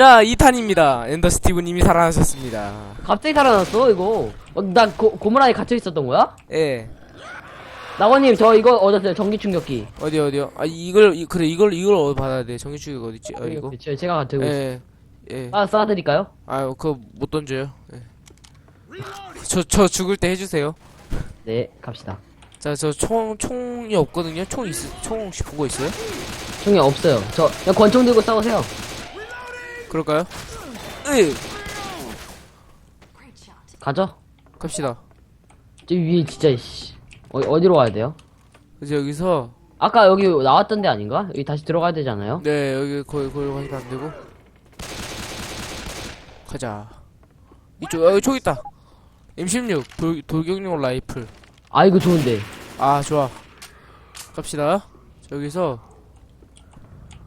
자 2탄입니다. 엔더 스티브님이 살아나셨습니다. 갑자기 살아났어 이거? 어, 나 고, 고문 안에 갇혀 있었던 거야? 예. 나원님 저 이거 얻었어요 전기 충격기. 어디 어디요 아 이걸 이, 그래 이걸 이걸 어디 받아야 돼. 정규축이 어딨지? 아 이거? 제, 제가 들고 있어요. 예예 아 쏴드릴까요? 아유 그거 못 던져요. 예. 저, 저 죽을 때 해주세요. 네 갑시다. 자 저 총 총이 없거든요. 총 있, 총 혹시 보고 있어요? 총이 없어요. 저 그냥 권총 들고 싸우세요 그럴까요? 으 가죠? 갑시다. 저 위에 진짜 씨. 어, 어디로 가야 돼요? 그래서 여기서. 아까 여기 나왔던 데 아닌가? 여기 다시 들어가야 되잖아요. 네 여기 거기 거기 가시면 안 되고. 가자. 이쪽 여기 총 있다. M16 돌, 돌격용 라이플. 아 이거 좋은데. 아 좋아. 갑시다. 저기서.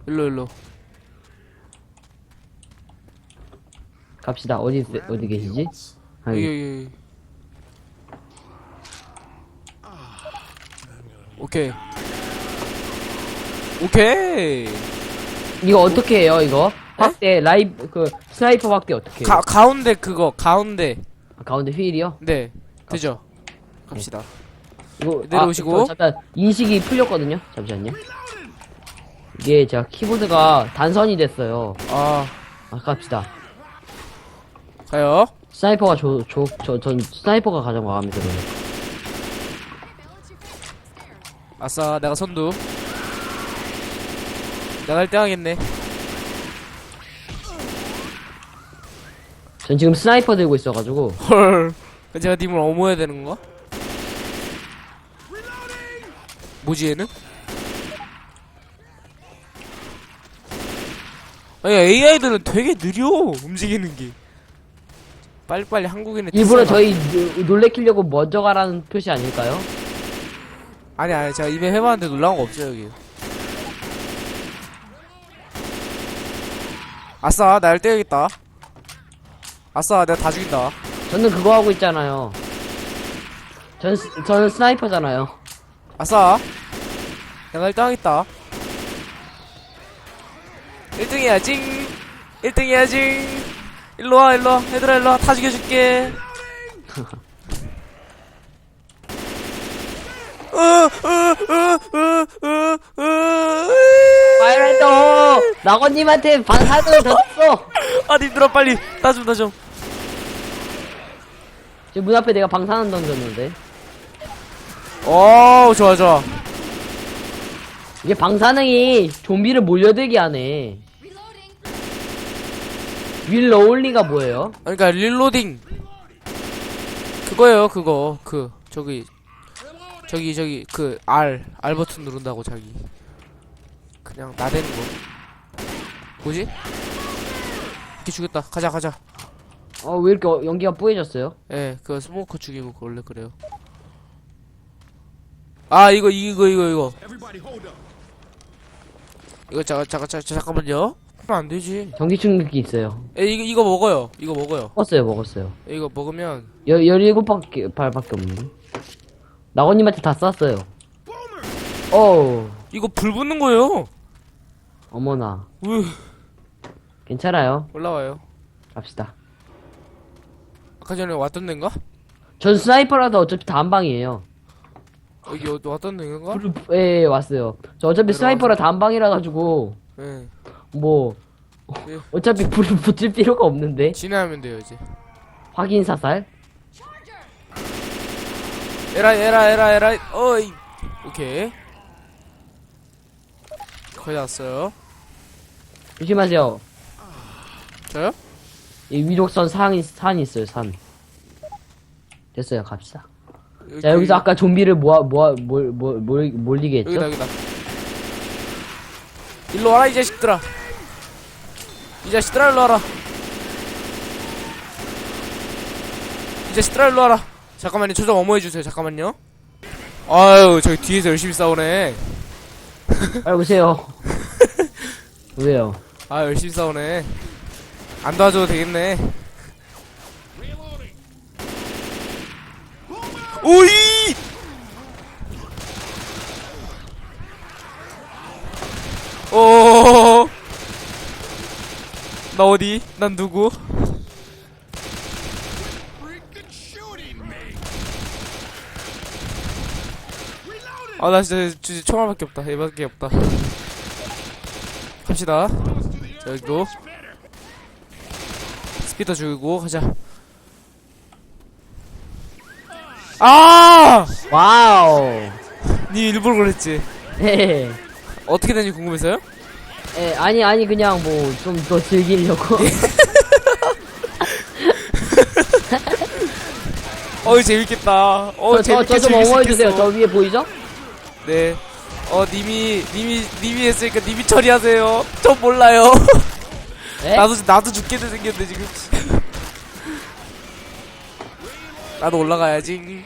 일로 일로 갑시다 어디 있- 어디 계시지? 아, 여기 여기. 오케이 오케이 이거 어떻게 해요 이거? 확대 라이브 그 스나이퍼 확대 어떻게 해요? 가, 가운데 그거 가운데 아, 가운데 휠이요? 네 되죠 갑시다 이거 내려오시고. 아, 저 잠깐 인식이 풀렸거든요. 잠시만요. 이게 제가 키보드가 단선이 됐어요. 아 아 갑시다. 가요 스나이퍼가 저저전 스나이퍼가 가장 마음에 들어요. 아싸 내가 선두 내가 1등 하겠네 전 지금 스나이퍼 들고 있어가지고 헐 제가 님을 어모해야 되는 건가? 뭐지 얘는? 아니 AI들은 되게 느려 움직이는 게 빨리빨리 한국인의 일부러 특성을- 저희 노- 놀래키려고 먼저 가라는 표시 아닐까요? 아니 아니 제가 이벤 해봤는데 놀라운 거 없어요 여기. 아싸 날 때야겠다. 아싸 내가 다 죽인다. 저는 그거 하고 있잖아요. 전 스- 저는 스나이퍼잖아요. 아싸. 내가 1등 하겠다. 1등 해야지. 1등 해야지 일로와 일로와. 얘들아 일로와. 다 죽여줄게. 어, 파이널도 낙원님한테 반사를 줬어. 아 님들아 빨리. 나 좀 나좀. 지금 문 앞에 내가 방사능 던졌는데. 오 좋아 좋아. 이게 방사능이 좀비를 몰려들게 하네. 윌 어울리가 뭐예요? 그러니까 릴로딩. 그거예요 그거. 그 저기 저기 저기 그 R R 버튼 누른다고 자기. 그냥 나대는 거. 뭐지? 이렇게 죽였다. 가자 가자. 어 왜 이렇게 어- 연기가 뿌얘졌어요? 예 그거 스모커 죽이고 원래 그래요. 아 이거 이거 이거 이거. 이거 잠깐 잠깐 잠깐 잠깐만요 그럼 안 되지 전기 충격기 있어요. 에 이거 이거 먹어요 이거 먹어요 먹었어요, 먹었어요. 이거 먹으면 열 17바퀴 발밖에 없는데. 낙원님한테 다 쐈어요. 어 이거 불 붙는 거예요 어머나. 으 괜찮아요. 올라와요 갑시다. 아까 전에 왔던 데인가? 전 스나이퍼라서 어차피 다 한 방이에요. 여기 어- 왔던 데인가? 불- 예, 왔어요. 저 어차피. 스나이퍼라 다 한 방이라 가지고 예. 뭐 예. 어차피 불을 붙일 필요가 없는데 진화하면 돼요 이제. 확인 사살. 에라 에라 에라 에라. 어이. 오케이. 거의 다 왔어요. 조심하세요. 저요? 이 위독선 산이 산이 있어요 산. 됐어요 갑시다. 자 여기서 아까 좀비를 모아 모아 몰몰 몰 몰리게 했죠? 여기다 여기다. 일로 와라 이 자식들아. 이 자식들아 일로 와라. 이 자식들아 일로 와라. 잠깐만요. 저좀 어머해 주세요. 잠깐만요. 아유 저기 뒤에서 열심히 싸우네. 빨리 오세요. 왜요? 아 열심히 싸우네. 안 도와줘도 되겠네. 오이! 오! 나 어디? 난 누구? 아 나 진짜, 진짜 총알밖에 없다 얘밖에 없다 갑시다 자 여기로 스피터 죽이고 가자 아! 와우. 니 일부러 그랬지 예. 어떻게 되는지 궁금해서요? 예, 아니, 아니, 그냥 뭐, 좀 더 즐기려고. 어이 재밌겠다 어 저, 저, 재밌게 저 좀 즐길 수 엉어해주세요. 있겠어. 저 위에 보이죠? 네. 어, 님이, 님이, 님이 했으니까 님이 처리하세요. 전 몰라요. 예? 나도, 나도 죽겠네 생겼네, 지금. 나도 올라가야지.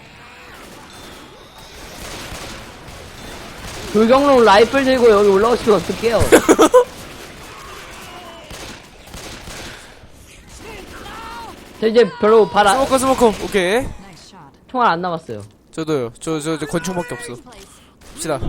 불경로 라이플 들고 여기 올라오시면 어떡해요? 저 이제 별로 바라, 스모커, 스모커. 오케이. 총알 안 남았어요. 저도요. 저, 저, 저 권총밖에 없어. 갑시다.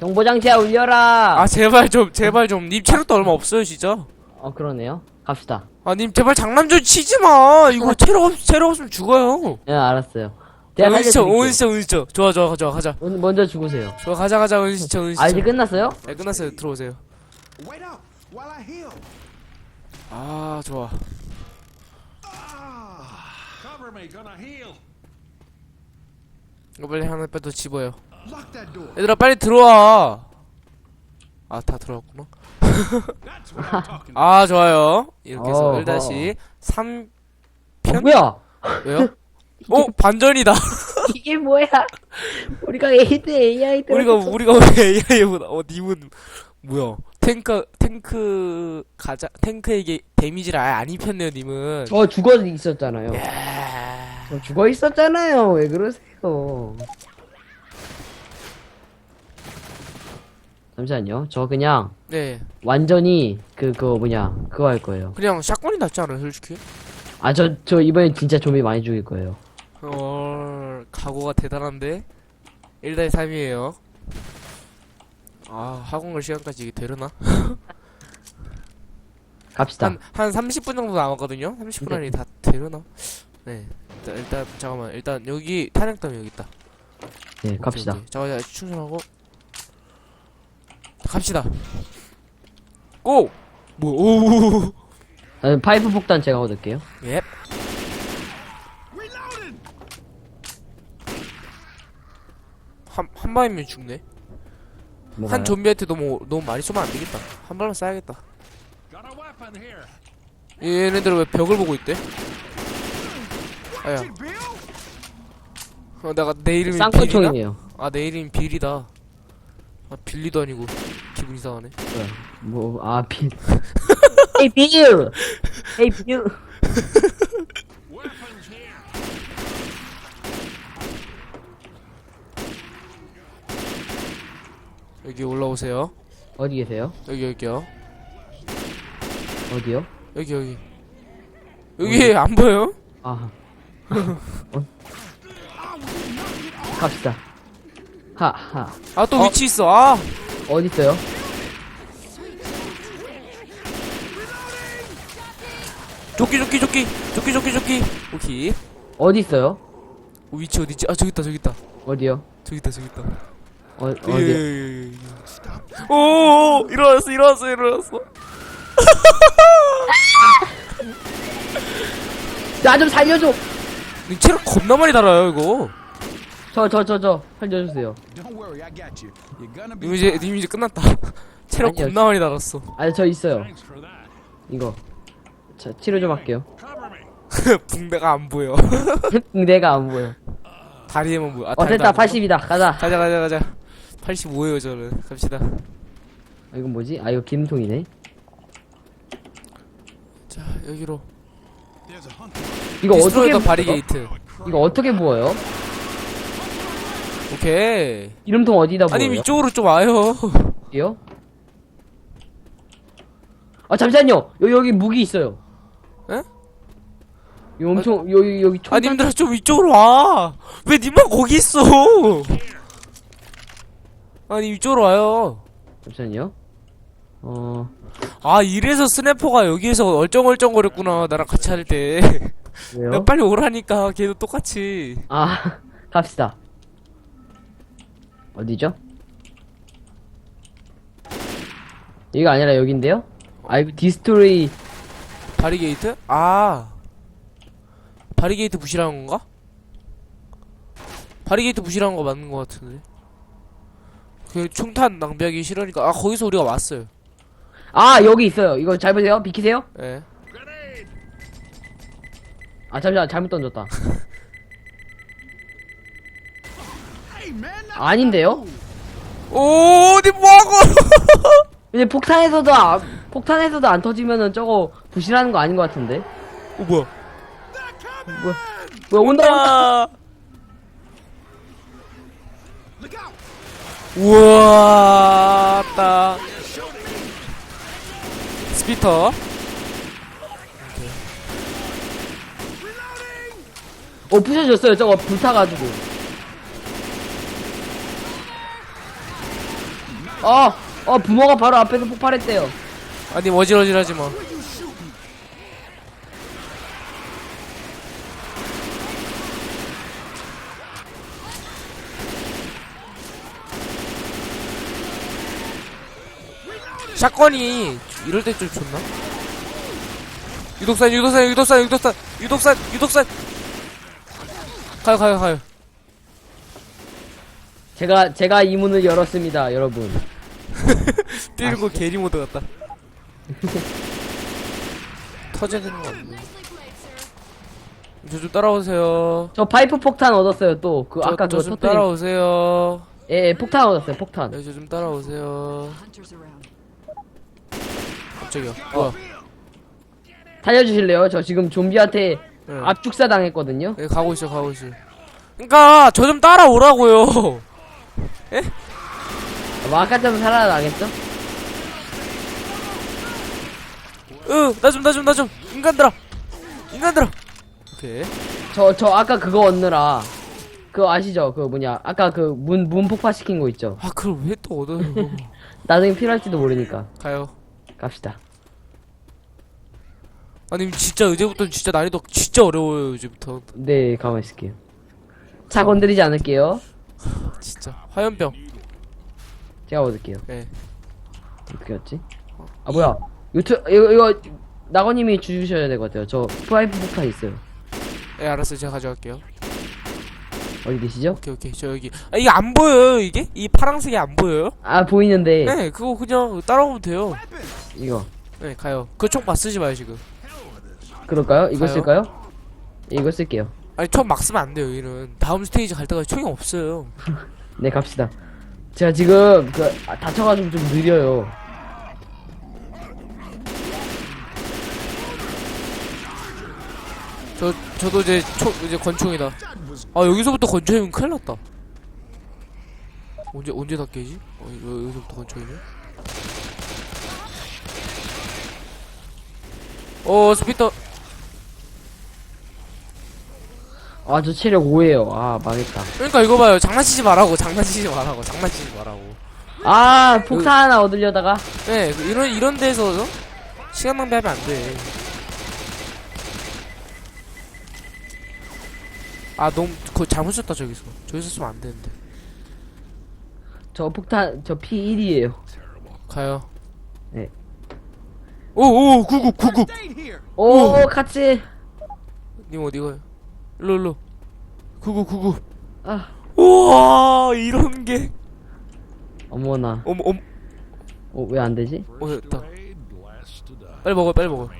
경보장치야 울려라! 아, 제발 좀, 제발 좀. 님 체력도 얼마 없어요, 진짜. 어, 그러네요. 갑시다. 아, 님 제발 장난 좀 치지 마. 이거 체력 없, 체력 없으면 죽어요. 예, 알았어요. 제가 은시쳐, 살려드릴게요. 은시쳐, 은시쳐. 좋아, 좋아, 좋아, 가자. 은- 먼저 죽으세요. 좋아, 가자, 가자, 은시쳐, 은시쳐. 아, 이제 끝났어요? 네, 끝났어요. 들어오세요. Wait up while I heal. 아, 좋아. Cover me, gonna heal. 이거 빨리 하나 빼도 집어요. Lock that door. 얘들아 빨리 들어와. 아 다 들어왔구나. That's what I'm talking about. 아 좋아요. 이렇게 해서 어허. 1다시 3 어, 뭐야? 왜요? 어 반전이다. 이게 뭐야? 우리가 에이드 AI들. 우리가 우리가 왜 AI보다 어 님은 뭐야? 탱크 탱크 가자 탱크에게 데미지를 아예 안 입혔네요 님은. 저 죽어 있었잖아요. 야. 저 죽어 있었잖아요. 왜 그러세요? 잠시만요. 저 그냥 네. 완전히 그 그거 뭐냐 그거 할 거예요. 그냥 샷건이 낫지 않아요 솔직히? 아 저 저 이번엔 진짜 좀비 많이 죽일 거예요. 어 각오가 대단한데 1대 3이에요. 아 학원 갈 시간까지 이게 되려나? 갑시다. 한, 한 30분 정도 남았거든요? 30분 네. 안에 다 되려나? 네. 일단, 일단, 잠깐만. 일단, 여기, 탄약담 여기 있다. 네 갑시다. 잠깐만, 충전하고. 갑시다. 고! 뭐, 오! 아, 파이프 폭탄 제가 얻을게요. 예. 한, 한 방이면 죽네. 뭐가요? 한 좀비한테 너무, 너무 많이 쏘면 안 되겠다. 한 발만 쏴야겠다. 얘네들 왜 벽을 보고 있대? 아야. 어, 내가 내 이름이 빌리나? 쌍꺼총이에요. 아, 내 이름이 빌리다. 아, 빌리도 아니고. 기분 이상하네. 뭐 아 빌. 헤이 빌. 헤이 빌. 여기 올라오세요. 어디 계세요? 여기, 여기요. 어디요? 여기 여기 여기 안 보여? 아. 어? 갑시다. 하, 하. 아 또 어? 위치 있어 아 어디 있어요? 조끼 조끼 조끼 조끼 조끼 조끼 오케이 어디 있어요? 어, 위치 어디 있지? 아 저기 있다 저기 있다 어디요? 저기 있다 저기 있다 어, 예, 어디? 예, 예, 예. 오 일어났어 일어났어 일어났어 나 좀 살려줘! 니 체력 겁나 많이 달아요 이거 저, 저, 저, 저. 살려주세요. Don't worry, I got you. You're gonna be. 님 이제 님 이제 끝났다 체력 아니요. 겁나 많이 달았어 아, 저 있어요. 이거. 자, 치료 좀 할게요. 붕대가 안 보여 내가 안 보여. 다리에만 보여 아, 어, 보여. 80이다. 가자. 가자 가자 가자 85에요 저는 갑시다 아, 이건 뭐지? 아, 이거 기름통이네. 자 여기로 There's a hunter. 이거 어떻게, 디스트로이더 바리게이트 이거 어떻게 부어요? 오케이 기름통 어디다 부어요? 아니 이쪽으로 좀 와요 어디요? 아, 잠시만요. 여기, 여기 무기 있어요. 에? 이 엄청, 여기, 여기 총. 아 님들아 좀 이쪽으로 와왜 님만 거기 있어 아니 이쪽으로 와요 잠시만요. 어, 아 이래서 스냅퍼가 여기에서 얼쩡얼쩡거렸구나 나랑 같이 할때 왜요? 빨리 오라니까 걔도 똑같이 아, 갑시다. 어디죠? 여기가 아니라 여긴데요? 아, 이거 디스토리, 바리게이트? 아 바리게이트 부시라는 건가? 바리게이트 부시라는 거 맞는 거 같은데 그 총탄 낭비하기 싫으니까 아 거기서 우리가 왔어요 아, 여기 있어요. 이거 잘 보세요. 비키세요. 예 아, 잠시만, 잘못 던졌다. 아닌데요? 오 어디 뭐하고 근데 폭탄에서도, 아, 폭탄에서도 안 터지면은 저거 부실하는 거 아닌 것 같은데? 어 뭐야 뭐야, 뭐야, 온다, 온다. 아 look out. 우와 따 스피터 어, 부셔졌어요. 저거 불타가지고. 어, 어, 부모가 바로 앞에서 폭발했대요. 아니 어질어질하지 마 샷건이 이럴 때 좀 좋나? 유독산 유독산 유독산 유독산 유독산 유독산 가요 가요 가요 제가, 제가 이 문을 열었습니다, 여러분. 때리는 거 게리 모드 같다 되는 거 같네 저좀 따라오세요 저 파이프 폭탄 얻었어요, 또. 그, 아까 저 그거 좀 터뜨린. 따라오세요 예, 예, 폭탄 얻었어요, 폭탄. 네, 저좀 따라오세요 갑자기요 뭐야 살려주실래요? 저 지금 좀비한테 네. 압축사 당했거든요? 네, 가고 있어 가고 있어 그니까 저 좀 따라오라고요 뭐 아까처럼 살아나겠죠? 으 나 좀 나 좀 나 좀 인간들아 인간들아 오케이 저, 저 아까 그거 얻느라. 그거 아시죠? 그 뭐냐. 아까 그 문, 문 폭파시킨 거 있죠? 아 그걸 왜 또 얻어요 나중에 필요할지도 모르니까. 가요 갑시다. 아니 진짜 이제부터 진짜 난이도 진짜 어려워요 이제부터 네, 가만히 있을게요. 차 건드리지 않을게요. 진짜 화염병 제가 얻을게요. 예 어떻게 얻지? 아, 뭐야. 유튜, 이거, 이거, 나거님이 주셔야 될 것 같아요. 저 프라이프 폭탄 있어요. 예, 알았어요 제가 가져갈게요 어디 계시죠? 오케이 오케이 저 여기 아 이게 안 보여요 이게 이 파랑색이 안 보여요 아, 보이는데. 네 그거 그냥 따라오면 돼요 이거. 네 가요 그총막 쓰지 마요 지금 그럴까요? 이거 가요? 쓸까요? 이거 쓸게요. 아니 총 막 쓰면 안 돼요 여기는 다음 스테이지 갈 때까지 총이 없어요 네, 갑시다. 제가 지금, 그, 아, 다쳐가지고 좀 느려요. 저 저도 이제 총 이제 권총이다 아 여기서부터 권총이면 큰일 났다 언제 언제 다 깨지? 어 여- 여기서부터 권총이네 어 스피터 아, 저 체력 5에요. 아, 망했다. 그러니까 이거 봐요 장난치지 말라고 장난치지 말라고 장난치지 말라고 아, 폭탄 하나 얻으려다가. 네 그 이런 이런 데서 어? 시간 낭비하면 안 돼 아 너무 그거 잘못 썼다 저기서 저기서 쓰면 안 되는데 저 폭탄, 저 P1이에요. 가요 네. 오오 Stay here. 오, 같이. 님 어디 가요 일로 일로 구급 구급 아, 우와 이런 게 어머나. 어머 어머 어, 왜 안 되지? 어 to die. 빨리 먹어 빨리 먹어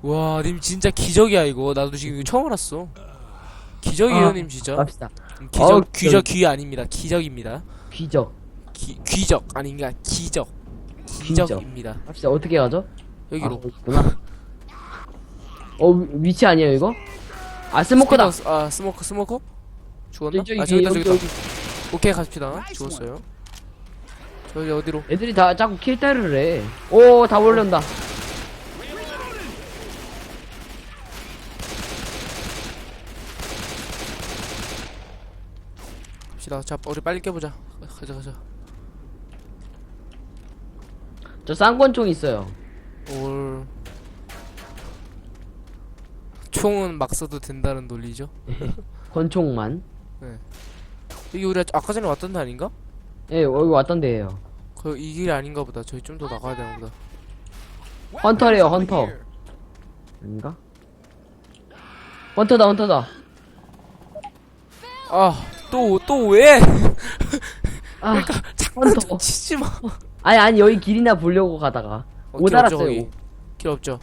와님 진짜 기적이야 이거 나도 지금 이거 처음 알았어 기적이에요 아, 님 진짜 갑시다. 기적 어우, 귀적 귀 아닙니다 기적입니다 귀적. 기, 귀적 아닌가 기적 귀적. 기적입니다 갑시다. 어떻게 가죠? 여기로 아, 있구나. 어, 위- 위치 아니에요, 이거? 아, 스모커다. 스피커, 아 스모커 스모커 죽었나? 저기, 아 저기, 저기다 저기다 여기. 오케이 갑시다 죽었어요 저기 어디로 애들이 다 자꾸 킬다를 해. 오, 다 올려온다. 갑시다 자 우리 빨리 깨보자 가자 가자 저 쌍권총 있어요. 올 총은 막 써도 된다는 논리죠 권총만. 이게 우리가 아까 전에 왔던 데 아닌가? 예, 여기 왔던 데예요. 그 이 길이 아닌가 보다 저희 좀 더 나가야 되나 보다 헌터래요, 헌터. 아닌가? 헌터다, 헌터다. 아 또 또 왜? 아, 장난 좀 헌터. 치지 마 아니, 아니, 여기 길이나 보려고 가다가. 어, 못 길 없죠, 알았어요. 거기. 길 없죠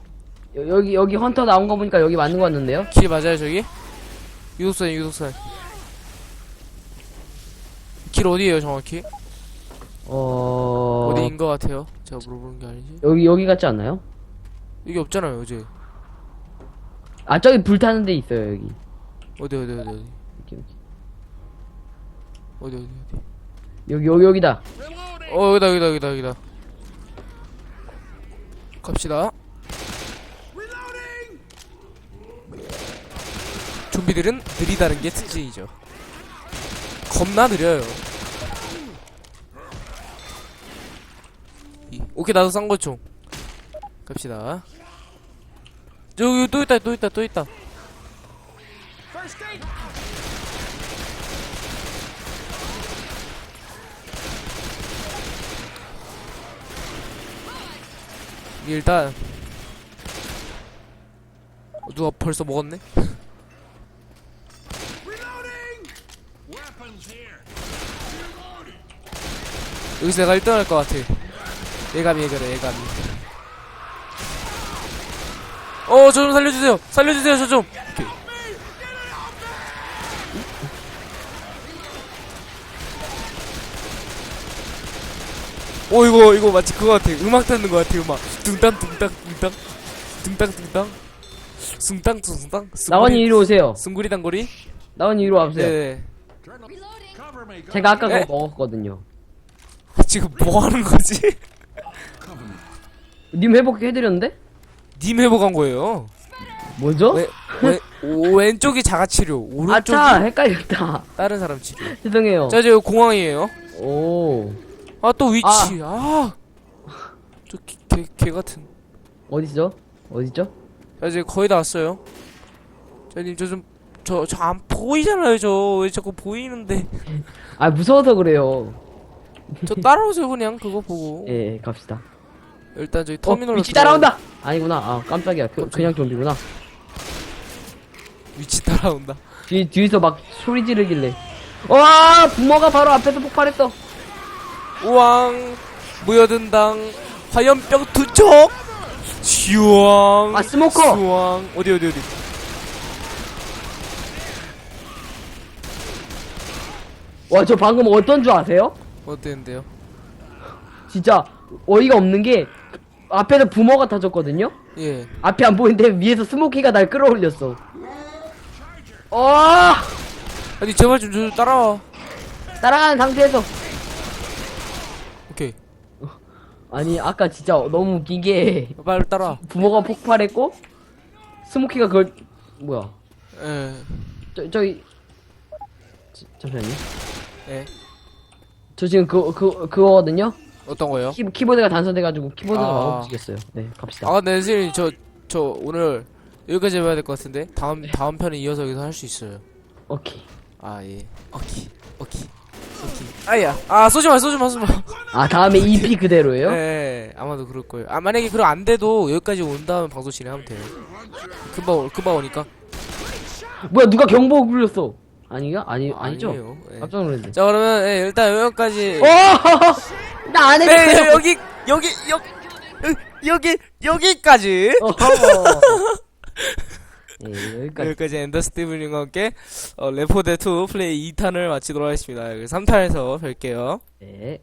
여, 여기, 여기 헌터 나온 거 보니까 여기 맞는 거 같는데요? 길 맞아요 저기? 유독산 유독산 길 어디에요 정확히? 어... 어디인 것 같아요? 제가 물어보는 게 아니지 여기, 여기 같지 않나요? 여기 없잖아요 어제 아, 저기 불 타는 데 있어요, 여기. 어디 어디 어디 어디. 어디 어디 어디? 여기, 여기, 여기다. 어 여기다 여기다 여기다 여기다. 갑시다. 좀비들은 느리다는 게 특징이죠. 겁나 느려요. 이- 오케이 나도 쌍거총 갑시다. 저기 또 있다 또 있다 또 있다 일단 어, 누가 벌써 먹었네? 여기서 내가 1등 할 것 같아. 예감이 예감이 예감이. 어저 좀 살려주세요. 살려주세요 저좀 오 이거 이거 마치 그거 같아 음악 듣는 거 같아 음악 둥땅 둥땅 둥땅 둥땅 둥땅 숭땅 숭땅 나원이 이리 오세요. 숭구리 당구리 나원이 이리 와보세요. 네. 제가 아까 네. 그거 먹었거든요. 지금 뭐 하는 거지? 님 회복해 드렸는데? 님 회복한 거예요 뭐죠? 왜, 왜, 오, 왼쪽이 자가치료 오른쪽이 아차! 헷갈렸다. 다른 사람 치료 죄송해요. 자 이제 여기 공항이에요 오. 아 또 위치 아저 개, 개 같은 어디죠? 어디죠? 자 이제 거의 다 왔어요 자님 저 좀 저 저 안 보이잖아요 저 왜 자꾸 보이는데 아, 무서워서 그래요. 저 따라오세요 그냥 그거 보고 예, 갑시다. 일단 저기 어, 터미널로 위치 들어가- 따라온다! 아니구나. 아, 깜짝이야. 그, 그냥 좀비구나. 위치 따라온다 뒤, 뒤에서 막 소리 지르길래. 와! 부모가 바로 앞에서 폭발했어. 우왕 모여든당 화염병 투척 슈왕 아, 스모커! 슈왕 어디 어디 어디 와, 저 방금 어떤 줄 아세요? 어땠는데요? 진짜 어이가 없는 게 앞에서 부모가 터졌거든요? 예 앞이 안 보이는데 위에서 스모키가 날 끌어올렸어. 어! 아니 제발 좀저 따라와 따라가는 상태에서. 오케이 아니, 아까 진짜 너무 웃긴 게 빨리 따라와 부모가 폭발했고 스모키가 그걸 뭐야? 예 저 저기 지- 잠시만요. 예. 저 지금 그, 그, 그거거든요? 어떤 거요? 키, 키보드가 단선돼가지고 키보드가 아. 막 움직였어요. 네, 갑시다. 아, 네, 선생님, 저, 저, 오늘, 여기까지 해봐야 될 것 같은데? 다음, 다음 편에 이어서 여기서 할 수 있어요. 오케이. 아, 예. 오케이, 오케이, 오케이. 아야, 아, 쏘지 마, 쏘지 마, 쏘지 마. 아, 다음에 EP 그대로예요? 예, 아마도 그럴 거예요. 아, 만약에 그럼 안 돼도 여기까지 온 다음 방송 진행하면 돼요. 금방, 오- 금방 오니까. 뭐야, 누가 경보 울렸어? 아니가? 아니, 아니죠? 아니에요. 예. 깜짝 놀랐네. 자, 그러면, 예, 일단 여기까지. 어! 나안 해! 네, 여기, 여기, 여기, 여기, 여기까지. 어허. 예, 여기까지. 여기까지 엔더 스티븐님과 함께 어, 레포드 2 플레이 2탄을 마치도록 하겠습니다. 3탄에서 뵐게요. 네.